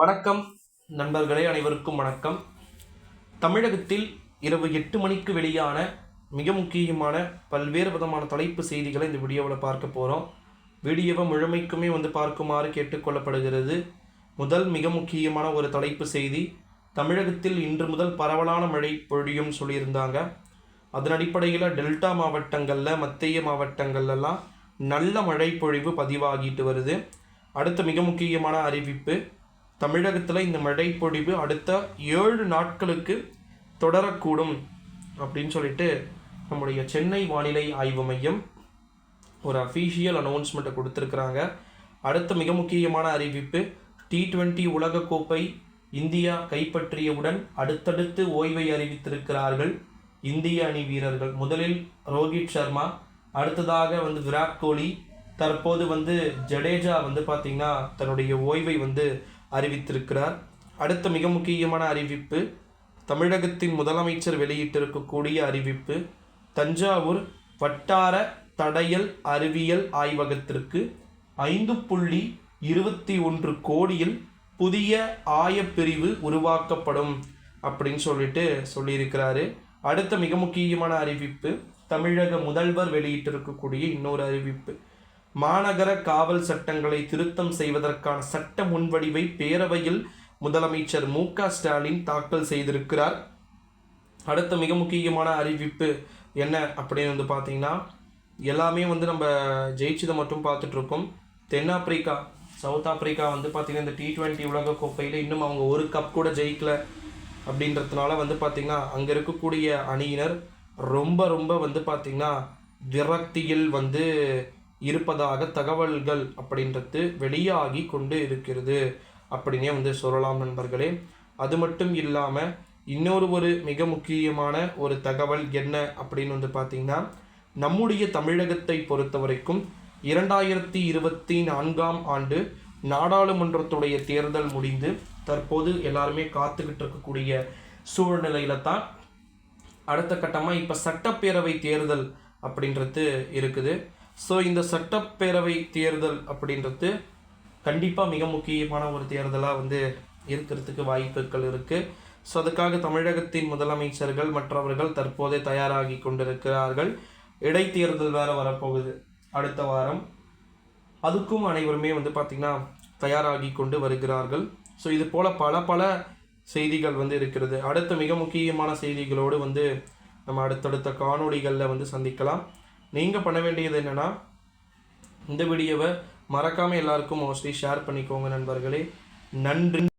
வணக்கம் நண்பர்களே அனைவருக்கும் வணக்கம். தமிழகத்தில் இரவு எட்டு மணிக்கு வெளியான மிக முக்கியமான பல்வேறு விதமான தலைப்பு செய்திகளை இந்த வீடியோவில் பார்க்க போகிறோம் வீடியோவை முழுமைக்குமே வந்து பார்க்குமாறு கேட்டுக்கொள்ளப்படுகிறது. முதல் மிக முக்கியமான ஒரு தலைப்பு செய்தி தமிழகத்தில் இன்று முதல் பரவலான மழை பொழியும் சொல்லியிருந்தாங்க. அதன் அடிப்படையில் டெல்டா மாவட்டங்களில் மத்திய மாவட்டங்கள்லாம் நல்ல மழை பொழிவு பதிவாகிட்டு வருது. அடுத்த மிக முக்கியமான அறிவிப்பு தமிழகத்தில் இந்த மழை பொழிவு அடுத்த ஏழு நாட்களுக்கு தொடரக்கூடும் அப்படின்னு சொல்லிட்டு நம்முடைய சென்னை வானிலை ஆய்வு மையம் ஒரு அஃபீஷியல் அனௌன்ஸ்மெண்ட்டை கொடுத்துருக்குறாங்க. அடுத்த மிக முக்கியமான அறிவிப்பு டி டுவெண்ட்டி உலகக்கோப்பை இந்தியா கைப்பற்றியவுடன் அடுத்தடுத்து ஓய்வை அறிவித்திருக்கிறார்கள் இந்திய அணி வீரர்கள். முதலில் ரோஹித் சர்மா அடுத்ததாக வந்து விராட் கோலி தற்போது வந்து ஜடேஜா வந்து பார்த்திங்கன்னா தன்னுடைய ஓய்வை வந்து அறிவித்திருக்கிறார். அடுத்த மிக முக்கியமான அறிவிப்பு தமிழகத்தின் முதலமைச்சர் வெளியிட்டிருக்கக்கூடிய அறிவிப்பு தஞ்சாவூர் வட்டார தடயல் அறிவியல் ஆய்வகத்திற்கு ஐந்து புள்ளி இருபத்தி ஒன்று கோடியில் புதிய ஆயப்பிரிவு உருவாக்கப்படும் அப்படின்னு சொல்லிட்டு சொல்லியிருக்கிறாரு. அடுத்த மிக முக்கியமான அறிவிப்பு தமிழக முதல்வர் வெளியிட்டிருக்கக்கூடிய இன்னொரு அறிவிப்பு. மாநகர காவல் சட்டங்களை திருத்தம் செய்வதற்கான சட்ட முன்வடிவை பேரவையில் முதலமைச்சர் மு க ஸ்டாலின் தாக்கல் செய்திருக்கிறார். அடுத்த மிக முக்கியமான அறிவிப்பு என்ன அப்படின்னு வந்து பார்த்தீங்கன்னா எல்லாமே வந்து நம்ம ஜெயிச்சதை மட்டும் பார்த்துட்ருக்கோம். தென்னாப்பிரிக்கா சவுத் ஆப்பிரிக்கா வந்து பார்த்திங்கன்னா இந்த டி டுவெண்ட்டி உலக கோப்பையில் இன்னும் அவங்க ஒரு கப் கூட ஜெயிக்கல அப்படின்றதுனால வந்து பார்த்திங்கன்னா அங்கே இருக்கக்கூடிய அணியினர் ரொம்ப ரொம்ப வந்து பார்த்திங்கன்னா விரக்தியில் வந்து இருப்பதாக தகவல்கள் அப்படின்றது வெளியாகி கொண்டு இருக்கிறது. அப்படின்னே வந்து சொல்லலாம் நண்பர்களே. அது மட்டும் இல்லாமல் இன்னொரு ஒரு மிக முக்கியமான ஒரு தகவல் என்ன அப்படின்னு வந்து பார்த்திங்கன்னா நம்முடைய தமிழகத்தை பொறுத்த வரைக்கும் இரண்டாயிரத்தி இருபத்தி நான்காம் ஆண்டு நாடாளுமன்றத்துடைய தேர்தல் முடிந்து தற்போது எல்லாருமே காத்துக்கிட்டு இருக்கக்கூடிய சூழ்நிலையில தான் அடுத்த கட்டமாக இப்போ சட்டப்பேரவை தேர்தல் அப்படின்றது இருக்குது. ஸோ இந்த சட்டப்பேரவை தேர்தல் அப்படின்றது கண்டிப்பாக மிக முக்கியமான ஒரு தேர்தலாக வந்து இருக்கிறதுக்கு வாய்ப்புகள் இருக்குது ஸோ அதுக்காக தமிழகத்தின் முதலமைச்சர்கள் மற்றவர்கள் தற்போதே தயாராகி கொண்டிருக்கிறார்கள். இடைத்தேர்தல் வேறு வரப்போகுது அடுத்த வாரம். அதுக்கும் அனைவருமே வந்து பார்த்திங்கன்னா தயாராகி கொண்டு வருகிறார்கள். ஸோ இது போல் பல பல செய்திகள் வந்து இருக்கிறது. அடுத்த மிக முக்கியமான செய்திகளோடு வந்து நம்ம அடுத்தடுத்த காணொளிகளில் வந்து சந்திக்கலாம். நீங்கள் பண்ண வேண்டியது என்னென்னா இந்த வீடியோவை மறக்காமல் எல்லாருக்கும் மோஸ்ட்லி ஷேர் பண்ணிக்கோங்க நண்பர்களே. நன்றி.